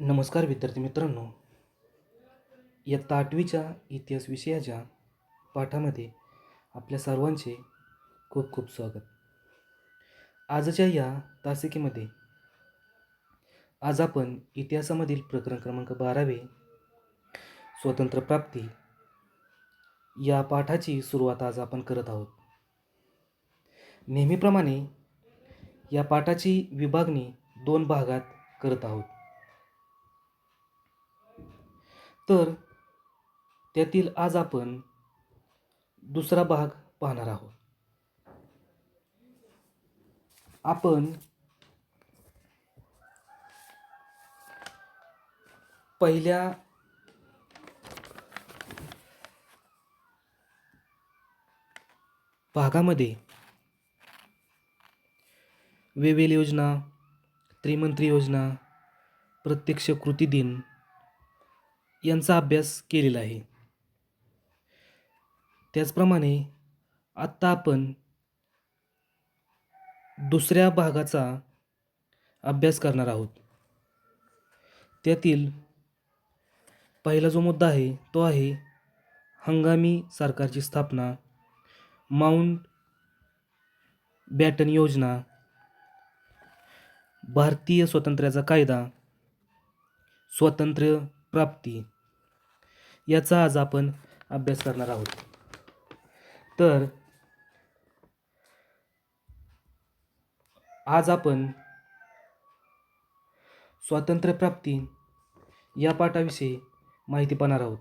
नमस्कार विद्यार्थी मित्रांनो. इयत्ता आठवीच्या इतिहास विषयाच्या पाठामध्ये आपल्या सर्वांचे खूप खूप स्वागत. आजच्या या तासिकेमध्ये आज आपण इतिहासामधील प्रकरण क्रमांक बारावे स्वतंत्र प्राप्ती या पाठाची सुरुवात आज आपण करत आहोत. नेहमीप्रमाणे या पाठाची विभागणी दोन भागात करत आहोत. तर त्यातील आज आपण दुसरा भाग पाहणार आहोत. आपण पहिल्या भागामध्ये वेवेल योजना त्रिमंत्री योजना प्रत्यक्ष कृती दिन यांचा अभ्यास केलेला आहे. त्याचप्रमाणे आत्ता आपण दुसऱ्या भागाचा अभ्यास करणार आहोत. त्यातील पहिला जो मुद्दा आहे तो आहे हंगामी सरकारची स्थापना माउंट बॅटन योजना भारतीय स्वातंत्र्याचा कायदा स्वातंत्र्य प्राप्ती. याचा आज आपण अभ्यास करणार आहोत. तर आज आपण स्वातंत्र्य प्राप्ती या पाठाविषयी माहिती पाहणार आहोत.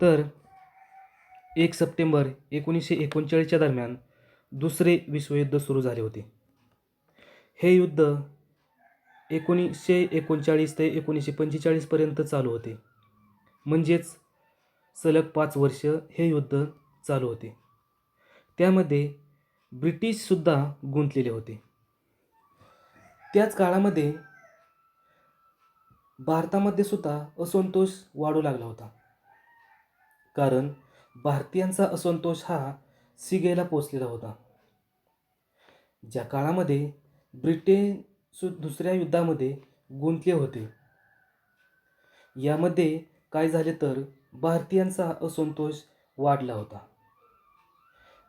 तर एक सप्टेंबर एकोणीसशे एकोणचाळीसच्या दरम्यान दुसरे विश्वयुद्ध सुरू झाले होते. हे युद्ध एकोणीसशे एकोणचाळीस ते एकोणीसशे पंचेचाळीसपर्यंत चालू होते. म्हणजेच सलग पाच वर्ष हे युद्ध चालू होते. त्यामध्ये ब्रिटिशसुद्धा गुंतलेले होते. त्याच काळामध्ये भारतामध्ये सुद्धा असंतोष वाढू लागला होता. कारण भारतीयांचा असंतोष हा सिगेला पोचलेला होता. ज्या काळामध्ये ब्रिटेन सु दुसऱ्या युद्धामध्ये गुंतले होते. यामध्ये काय झाले तर भारतीयांचा असंतोष वाढला होता.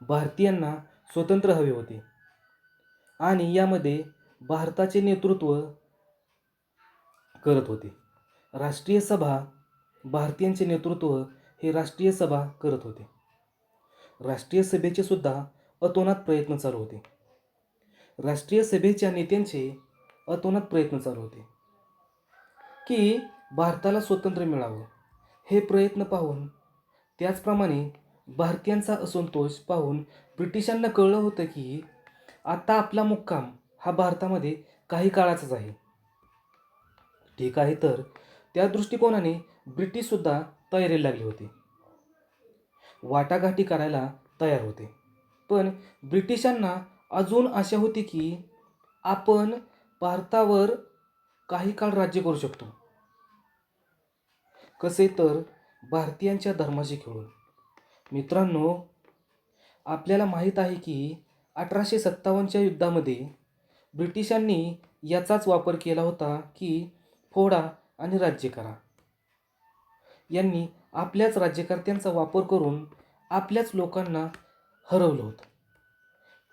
भारतीयांना स्वतंत्र हवे होते. आणि यामध्ये भारताचे नेतृत्व करत होते. राष्ट्रीय सभा भारतीयांचे नेतृत्व हे राष्ट्रीय सभा करत होते. राष्ट्रीय सभेचे सुद्धा अतोनात प्रयत्न चालू होते. राष्ट्रीय सभेच्या नेत्यांचे अतोनात प्रयत्न चालू होते. की भारताला स्वातंत्र्य मिळावं हे प्रयत्न पाहून त्याचप्रमाणे भारतीयांचा असंतोष पाहून ब्रिटिशांना कळलं होतं की आता आपला मुक्काम हा भारतामध्ये काही काळाचाच आहे. ठीक आहे तर त्या दृष्टिकोनाने ब्रिटिशसुद्धा तयारीला लागले होते. वाटाघाटी करायला तयार होते. पण ब्रिटिशांना अजून आशा होती की आपण भारतावर काही काळ राज्य करू शकतो. कसे तर भारतीयांच्या धर्माशी खेळून. मित्रांनो आपल्याला माहीत आहे की अठराशे सत्तावन्नच्या युद्धामध्ये ब्रिटिशांनी याचाच वापर केला होता की फोडा आणि राज्य करा. यांनी आपल्याच राज्यकर्त्यांचा वापर करून आपल्याच लोकांना हरवलं होतं.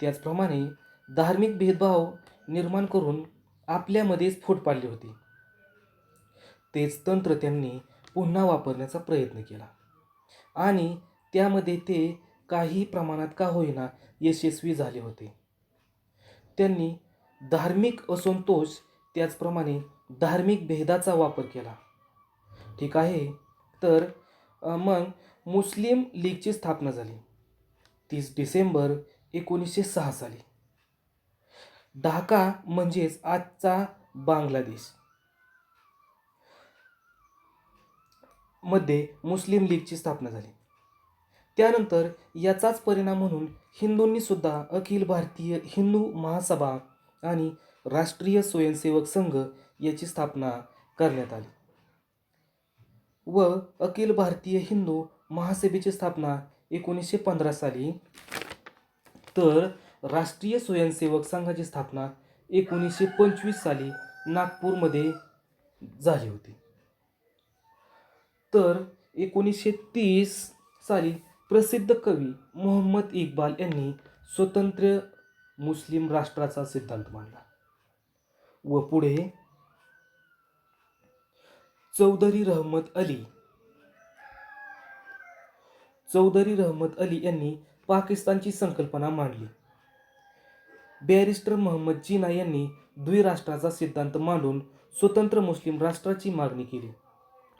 त्याचप्रमाणे धार्मिक भेदभाव निर्माण करून आपल्यामध्येच फूट पाडली होती. तेच तंत्र त्यांनी पुन्हा वापरण्याचा प्रयत्न केला. आणि त्यामध्ये ते काही प्रमाणात का होईना यशस्वी झाले होते. त्यांनी धार्मिक असंतोष त्याचप्रमाणे धार्मिक भेदाचा वापर केला. ठीक आहे तर मग मुस्लिम लीगची स्थापना झाली. तीस डिसेंबर एकोणीसशे सहा साली. ढाका म्हणजेच आजचा बांगलादेश. मध्ये मुस्लिम लीगची स्थापना झाली. त्यानंतर याचाच परिणाम म्हणून हिंदूंनी सुद्धा अखिल भारतीय हिंदू महासभा आणि राष्ट्रीय स्वयंसेवक संघ याची स्थापना करण्यात आली. व अखिल भारतीय हिंदू महासभेची स्थापना एकोणीसशे पंधरा साली. तर राष्ट्रीय स्वयंसेवक संघाची स्थापना एकोणीसशे पंचवीस साली नागपूरमध्ये झाली होती. तर एकोणीसशे तीस साली प्रसिद्ध कवी मोहम्मद इक्बाल यांनी स्वतंत्र मुस्लिम राष्ट्राचा सिद्धांत मांडला व पुढे चौधरी रहमत अली चौधरी रहमत अली यांनी पाकिस्तानची संकल्पना मांडली. बॅरिस्टर मोहम्मद जिना यांनी द्विराष्ट्राचा सिद्धांत मांडून स्वतंत्र मुस्लिम राष्ट्राची मागणी केली.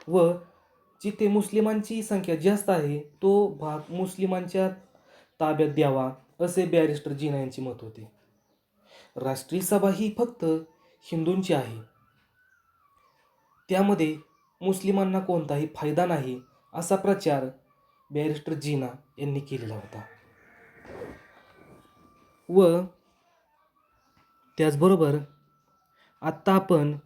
व जिथे मुस्लिमांची संख्या जास्त आहे तो भाग मुस्लिमांच्या ताब्यात द्यावा असे बॅरिस्टर जिना यांचे मत होते. राष्ट्रीय सभा ही फक्त हिंदूंची आहे. त्यामध्ये मुस्लिमांना कोणताही फायदा नाही असा प्रचार बॅरिस्टर जिना यांनी केलेला होता. व त्याचबरोबर आत्ता आपण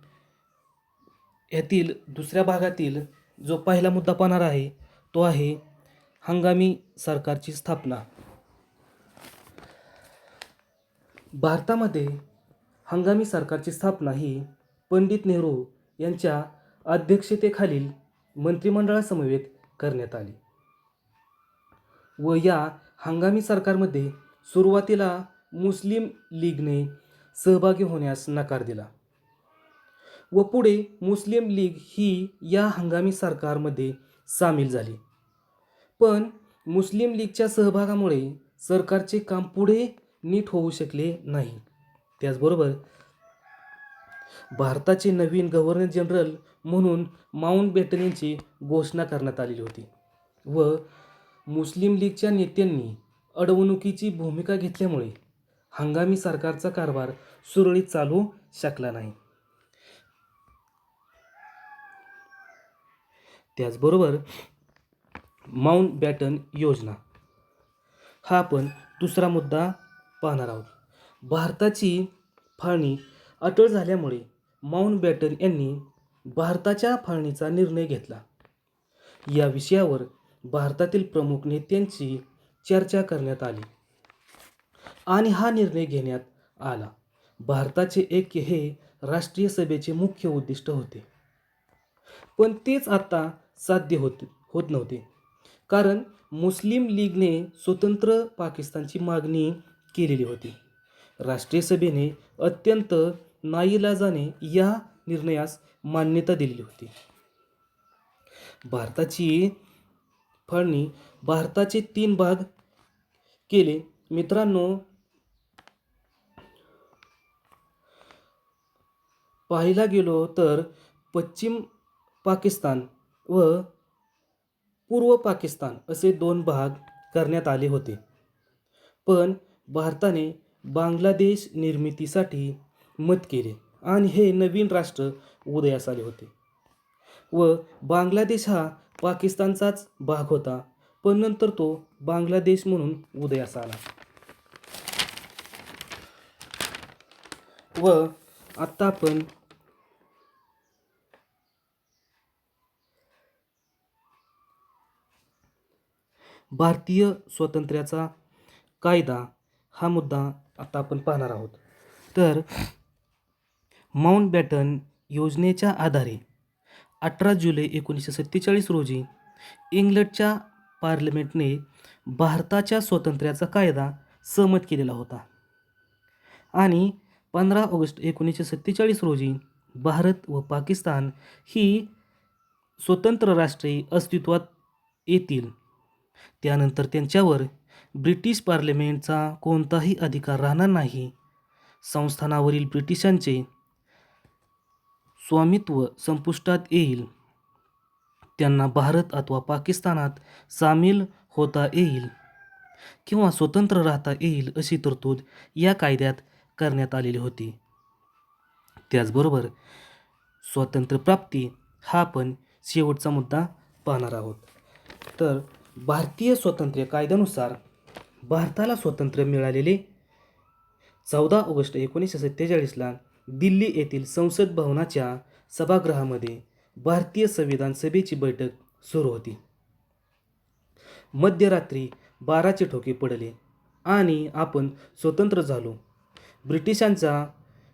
यातील दुसऱ्या भागातील जो पहिला मुद्दा पाहणार आहे तो आहे हंगामी सरकारची स्थापना. भारतामध्ये हंगामी सरकारची स्थापना ही पंडित नेहरू यांच्या अध्यक्षतेखालील मंत्रिमंडळासमवेत करण्यात आली. व या हंगामी सरकारमध्ये सुरुवातीला मुस्लिम लीगने सहभागी होण्यास नकार दिला. व पुढे मुस्लिम लीग ही या हंगामी सरकारमध्ये सामील झाली. पण मुस्लिम लीगच्या सहभागामुळे सरकारचे काम पुढे नीट होऊ शकले नाही. त्याचबरोबर भारताचे नवीन गव्हर्नर जनरल म्हणून माउंट बेटन यांची घोषणा करण्यात आलेली होती. व मुस्लिम लीगच्या नेत्यांनी अडवणुकीची भूमिका घेतल्यामुळे हंगामी सरकारचा कारभार सुरळीत चालू शकला नाही. त्याचबरोबर माउंट बॅटन योजना. हा आपण दुसरा मुद्दा पाहणार आहोत. भारताची फाळणी अटळ झाल्यामुळे माउंट बॅटन यांनी भारताच्या फाळणीचा निर्णय घेतला. या विषयावर भारतातील प्रमुख नेत्यांची चर्चा करण्यात आली. आणि हा निर्णय घेण्यात आला. भारताचे ऐक्य हे राष्ट्रीय सभेचे मुख्य उद्दिष्ट होते. पण तेच आता साध्य होत होत नव्हते. कारण मुस्लिम लीगने स्वतंत्र पाकिस्तानची मागणी केलेली होती. राष्ट्रीय सभेने अत्यंत नाईलाजाने या निर्णयास मान्यता दिलेली होती. भारताची फाळणी भारताचे तीन भाग केले. मित्रांनो पाहायला गेलो तर पश्चिम पाकिस्तान व पूर्व पाकिस्तान असे दोन भाग करण्यात आले होते. पण भारताने बांगलादेश निर्मितीसाठी मत केले आणि हे नवीन राष्ट्र उदयास आले होते. व बांगलादेश हा पाकिस्तानचाच भाग होता पण नंतर तो बांगलादेश म्हणून उदयास आला. व आत्ता आपण भारतीय स्वातंत्र्याचा कायदा हा मुद्दा आता आपण पाहणार आहोत. तर माउंट बॅटन योजनेच्या आधारे अठरा जुलै एकोणीसशे सत्तेचाळीस रोजी इंग्लंडच्या पार्लमेंटने भारताच्या स्वातंत्र्याचा कायदा सहमत केलेला होता. आणि पंधरा ऑगस्ट एकोणीसशे सत्तेचाळीस रोजी भारत व पाकिस्तान ही स्वतंत्र राष्ट्रे अस्तित्वात येतील. त्यानंतर त्यांच्यावर ब्रिटिश पार्लमेंटचा कोणताही अधिकार राहणार नाही. संस्थानावरील ब्रिटिशांचे स्वामित्व संपुष्टात येईल. त्यांना भारत अथवा पाकिस्तानात सामील होता येईल किंवा स्वतंत्र राहता येईल अशी तरतूद या कायद्यात करण्यात आलेली होती. त्याचबरोबर स्वातंत्र्यप्राप्ती हा आपण शेवटचा मुद्दा पाहणार आहोत. तर भारतीय स्वातंत्र्य कायद्यानुसार भारताला स्वातंत्र्य मिळालेले चौदा ऑगस्ट एकोणीसशे सत्तेचाळीसला दिल्ली येथील संसद भवनाच्या सभागृहामध्ये भारतीय संविधान सभेची बैठक सुरू होती. मध्यरात्री बाराचे ठोके पडले आणि आपण स्वतंत्र झालो. ब्रिटिशांचा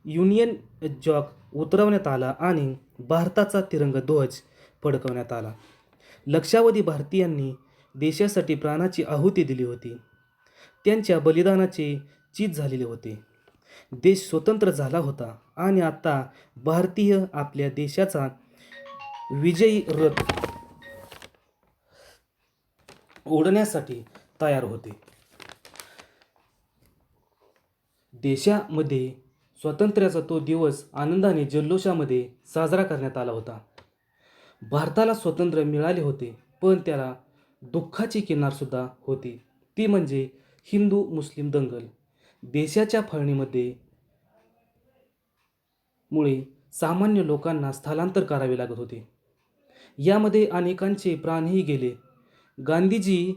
युनियन जॉक उतरवण्यात आला आणि भारताचा तिरंग ध्वज फडकवण्यात आला. लक्षावधी भारतीयांनी देशासाठी प्राणाची आहुती दिली होती. त्यांच्या बलिदानाचे चीज झालेले होते. देश स्वतंत्र झाला होता आणि आता भारतीय आपल्या देशाचा विजयी रथ ओढण्यासाठी तयार होते. देशामध्ये स्वातंत्र्याचा तो दिवस आनंदाने जल्लोषामध्ये साजरा करण्यात आला होता. भारताला स्वातंत्र्य मिळाले होते पण त्याला दुःखाची किनारसुद्धा होती. ती म्हणजे हिंदू मुस्लिम दंगल. देशाच्या फाळणीमध्ये मुळे सामान्य लोकांना स्थलांतर करावे लागत होते. यामध्ये अनेकांचे प्राणही गेले. गांधीजी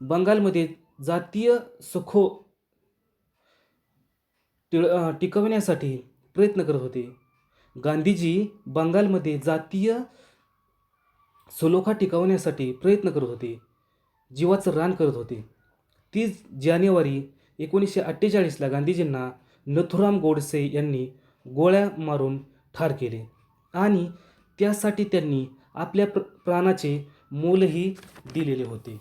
बंगालमध्ये जातीय सुखो टिळ टिकवण्यासाठी प्रयत्न करत होते. गांधीजी बंगालमध्ये जातीय सलोखा टिकवण्यासाठी प्रयत्न करत होते. जीवाचं रान करत होते. तीस जानेवारी एकोणीसशे अठ्ठेचाळीसला गांधीजींना नथुराम गोडसे यांनी गोळ्या मारून ठार केले आणि त्यासाठी त्यांनी आपल्या प्र प्राणाचे मोलही दिलेले होते.